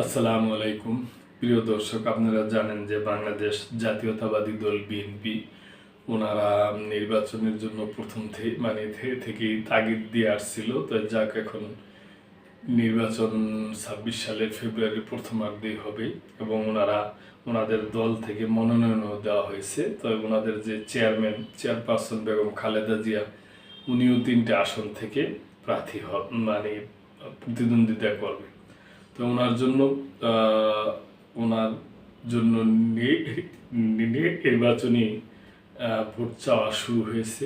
আসসালামু আলাইকুম। প্রিয় দর্শক, আপনারা জানেন যে বাংলাদেশ জাতীয়তাবাদী দল বিএনপি, ওনারা নির্বাচনের জন্য প্রথম থেকে মানে থেকেই তাগিদ দিয়ে আসছিল। তো যাক, এখন নির্বাচন ছাব্বিশ সালের ফেব্রুয়ারি প্রথমার্ধেই হবে এবং ওনারা, ওনাদের দল থেকে মনোনয়নও দেওয়া হয়েছে। তো ওনাদের যে চেয়ারম্যান, চেয়ারপারসন বেগম খালেদা জিয়া, উনিও তিনটে আসন থেকে প্রার্থী মানে প্রতিদ্বন্দ্বিতা করবে তো ওনার জন্য ওনার জন্য নির্বাচনী ভোট চাওয়া শুরু হয়েছে।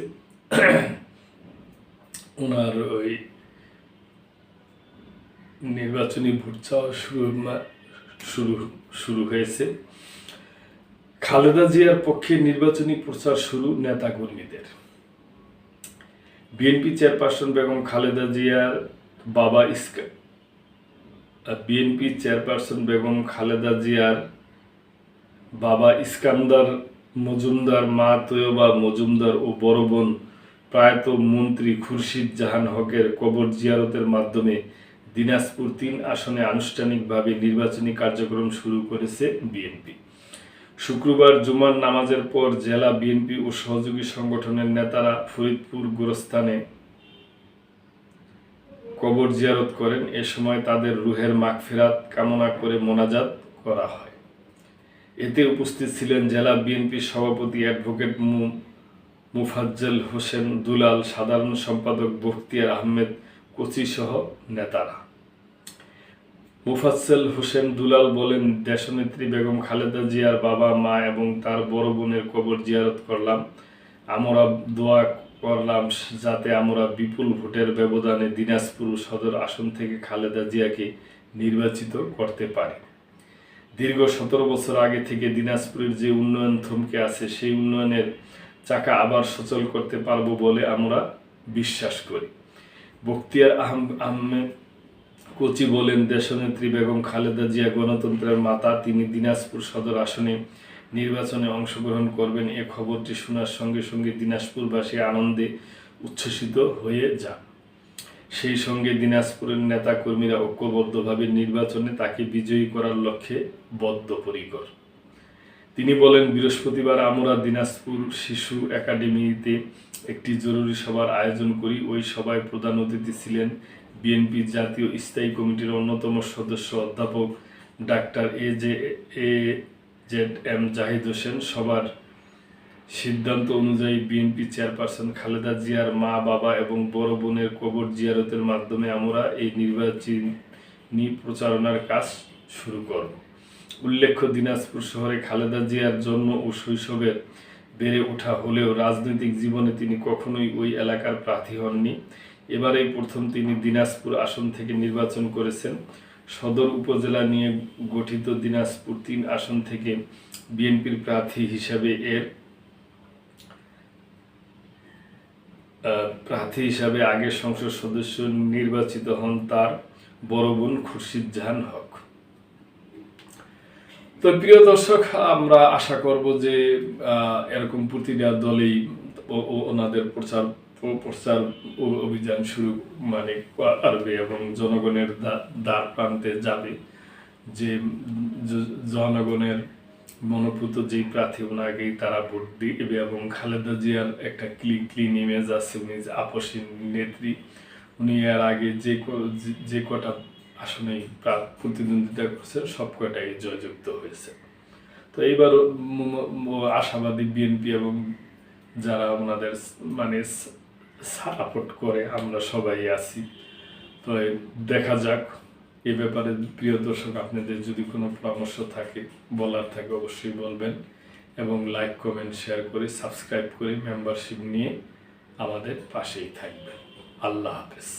ওনার ওই নির্বাচনী ভোট চাওয়া শুরু শুরু শুরু হয়েছে। খালেদা জিয়ার পক্ষে নির্বাচনী প্রচার শুরু নেতাকর্মীদের। বিএনপি চেয়ারপারসন বেগম খালেদা জিয়ার বাবা বিএনপি চেয়ারপারসন বেগম খালেদা জিয়ার বাবা ইস্কান্দার মজুমদার, মা তৈয়বা মজুমদার ও বড় বোন প্রয়াত মন্ত্রী খুরশিদ জাহান হকের কবর জিয়ারতের মাধ্যমে দিনাজপুর তিন আসনে আনুষ্ঠানিকভাবে নির্বাচনী কার্যক্রম শুরু করেছে বিএনপি শুক্রবার জুমার নামাজের পর জেলা বিএনপি ও সহযোগী সংগঠনের নেতারা ফরিদপুর গোরস্থানে কবর জিয়ারত করেন, এ সময় তাদের রুহের মাগফিরাত কামনা করে মোনাজাত করা হয়। এতে উপস্থিত ছিলেন জেলা বিএনপি সভাপতি অ্যাডভোকেট মু, মুফাজ্জল হোসেন দুলাল, সাধারণ সম্পাদক বখতিয়ার আহমেদ, কোচি সহ নেতারা। মুফাজ্জল হোসেন দুলাল বলেন, দেশনেত্রী বেগম খালেদা জিয়ার বাবা, মা এবং তার বড় বোনের কবর জিয়ারত করলাম। আমরা দোয়া করলাম যাতে আমরা বিপুল ভোটের ব্যবধানে দিনাজপুর সদর আসন থেকে খালেদা জিয়াকে নির্বাচিত করতে পারি। দীর্ঘ সতেরো বছর আগে থেকে দিনাজপুরের যে উন্নয়ন থমকে আছে, সেই উন্নয়নের চাকা আবার সচল করতে পারব বলে আমরা বিশ্বাস করি। বখতিয়ার আহম আহমেদ কোচি বলেন, দেশনেত্রী বেগম খালেদা জিয়া গণতন্ত্রের মাতা, তিনি দিনাজপুর সদর আসনে নির্বাচনে অংশগ্রহণ করবেন এ খবরটি শোনার সঙ্গে সঙ্গে দিনাজপুরবাসী আনন্দে উচ্ছ্বসিত হয়ে যান। সেই সঙ্গে দিনাজপুরের নেতাকর্মীরা ঐক্যবদ্ধভাবে নির্বাচনে তাকে বিজয়ী করার লক্ষ্যে বদ্ধপরিকর। তিনি বলেন, বৃহস্পতিবার আমরা দিনাজপুর শিশু একাডেমিতে একটি জরুরি সভার আয়োজন করি। ওই সভায় প্রধান অতিথি ছিলেন বিএনপি জাতীয় স্থায়ী কমিটির অন্যতম সদস্য অধ্যাপক doctor A J A Z M Zahid Hossain, সবার সিদ্ধান্ত অনুযায়ী বিএনপি চেয়ারপারসন খালেদা জিয়ার মা, বাবা এবং বড় বোনের কবর জিয়ারতের মাধ্যমে আমরা এই নির্বাচনী প্রচারণার কাজ শুরু করব। উল্লেখ্য, দিনাজপুর শহরে খালেদা জিয়ার জন্ম ও শৈশবের বেড়ে ওঠা হলেও রাজনৈতিক জীবনে তিনি কখনোই ওই এলাকার প্রার্থী হননি। এবারেই প্রথম তিনি দিনাজপুর আসন থেকে নির্বাচন করেছেন। সদর উপজেলা নিয়ে গঠিত দিনাজপুর তিন আসন থেকে বিএনপির প্রার্থী হিসাবে এর প্রার্থী হিসাবে আগের সংসদ সদস্য নির্বাচিত হন তার বড় বোন খুরশিদ জাহান হক। তো প্রিয় দর্শক, আমরা আশা করব যে এরকম প্রতিটা দলেই ওনাদের প্রচার প্রচার অভিযান শুরু মানে করবে এবং জনগণের দ্বার প্রান্তে যাবে। যে জনগণের মনোপুত যেই প্রার্থী, ওনাকেই তারা ভোট দিবে এবং খালেদা জিয়ার একটা ক্লিন ক্লিন ইমেজ আছে, উনি যে আপসী নেত্রী। উনি এর আগে যে যে- যে কটা আসনেই প্রা- প্রতিদ্বন্দ্বিতা করছে, সব কটাই জয়যুক্ত হয়েছে। তো এইবার আশাবাদী বিএনপি এবং যারা ওনাদের মানে সাপোর্ট করে আমরা সবাই আছি। তো দেখা যাক, এ ব্যাপারে প্রিয় দর্শক, আপনাদের যদি কোনো পরামর্শ থাকে, বলার থাকে, অবশ্যই বলবেন এবং লাইক কমেন্ট শেয়ার করে সাবস্ক্রাইব করে মেম্বারশিপ নিয়ে আমাদের পাশেই থাকবেন। আল্লাহ হাফেজ।